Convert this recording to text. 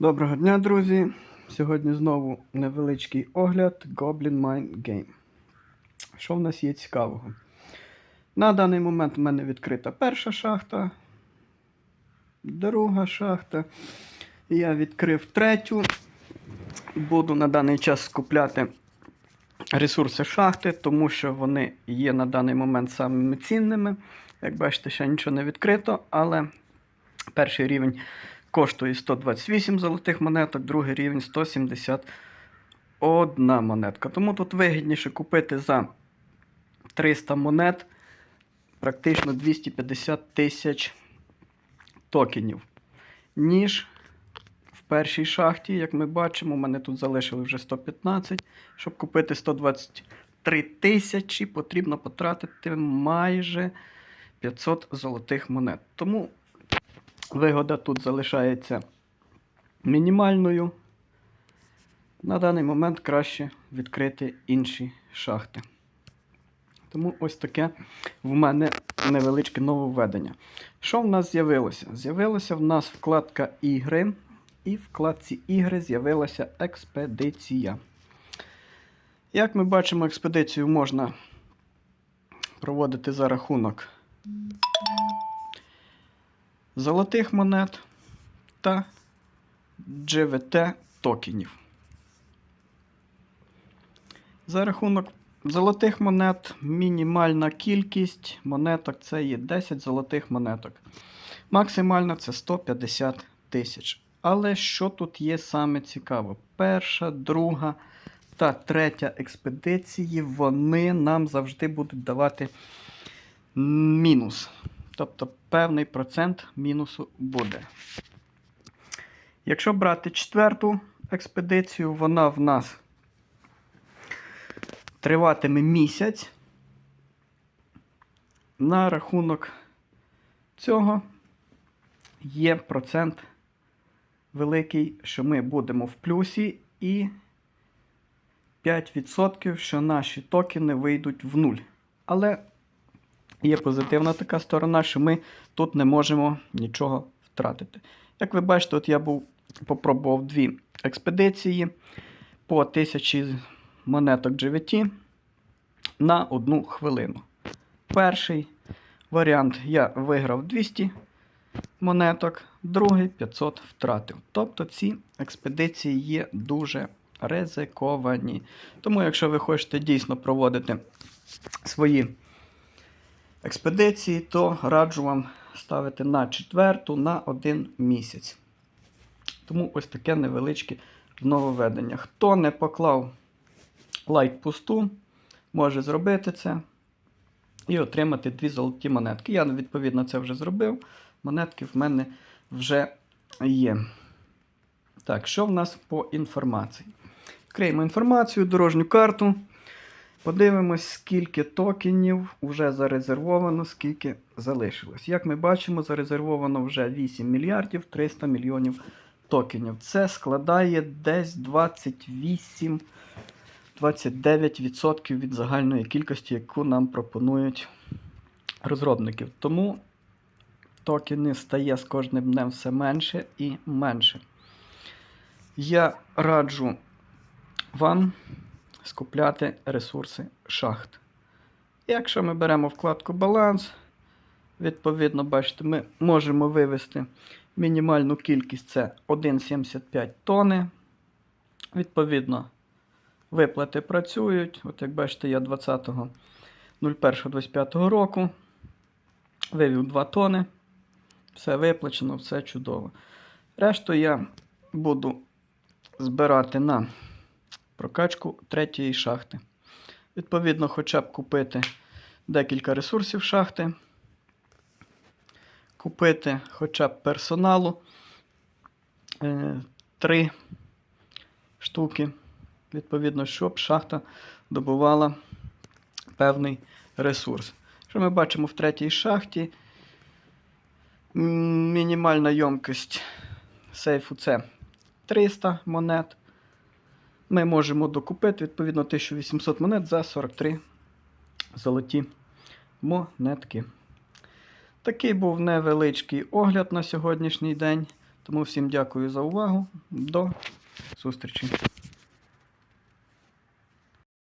Доброго дня, друзі! Сьогодні знову невеличкий огляд Goblin Mine Game. Що в нас є цікавого? На даний момент в мене відкрита перша шахта, друга шахта. Я відкрив третю. Буду на даний час скупляти ресурси шахти, тому що вони є на даний момент самими цінними. Як бачите, ще нічого не відкрито, але перший рівень коштує 128 золотих монеток, другий рівень 171 монетка. Тому тут вигідніше купити за 300 монет практично 250 тисяч токенів, ніж в першій шахті, як ми бачимо, у мене тут залишили вже 115. Щоб купити 123 тисячі, потрібно потратити майже 500 золотих монет. Тому Вигода тут залишається мінімальною. На даний момент краще відкрити інші шахти. Тому ось таке в мене невеличке нововведення. Що в нас з'явилося? З'явилася в нас вкладка ігри, і в вкладці ігри з'явилася експедиція. Як ми бачимо, експедицію можна проводити за рахунок золотих монет та GVT токенів. За рахунок золотих монет мінімальна кількість монеток це є 10 золотих монеток. Максимально це 150 тисяч. Але що тут є саме цікаво? Перша, друга та третя експедиції, вони нам завжди будуть давати мінус. Тобто певний процент мінусу буде. Якщо брати четверту експедицію, вона в нас триватиме місяць. На рахунок цього є процент великий, що ми будемо в плюсі, і 5%, що наші токени вийдуть в нуль. Але Є позитивна така сторона, що ми тут не можемо нічого втратити. Як ви бачите, от я був попробував дві експедиції по 1000 монеток GVT на одну хвилину. Перший варіант я виграв 200 монеток, другий 500 втратив. Тобто ці експедиції є дуже ризиковані. Тому, якщо ви хочете дійсно проводити свої експедиції, то раджу вам ставити на четверту на один місяць. Тому ось таке невеличке нововведення. Хто не поклав лайк пусту, може зробити це і отримати дві золоті монетки. Я, відповідно, це вже зробив. Монетки в мене вже є. Так, що в нас по інформації? Вкриємо інформацію, дорожню карту. Подивимось, скільки токенів вже зарезервовано, скільки залишилось. Як ми бачимо, зарезервовано вже 8 мільярдів 300 мільйонів токенів. Це складає десь 28-29% від загальної кількості, яку нам пропонують розробники. Тому токени стає з кожним днем все менше і менше. Я раджу вам скупляти ресурси шахт. Якщо ми беремо вкладку Баланс, відповідно, бачите, ми можемо вивести мінімальну кількість це 1,75 тони. Відповідно, виплати працюють. От як бачите, я 20.01.25 року вивів 2 тони. Все виплачено, все чудово. Решту я буду збирати на прокачку третьої шахти. Відповідно, хоча б купити декілька ресурсів шахти, купити хоча б персоналу е, три штуки, відповідно, щоб шахта добувала певний ресурс. Що ми бачимо в третій шахті? Мінімальна йомкость сейфу це 300 монет ми можемо докупити відповідно 1800 монет за 43 золоті монетки. Такий був невеличкий огляд на сьогоднішній день. Тому всім дякую за увагу. До зустрічі.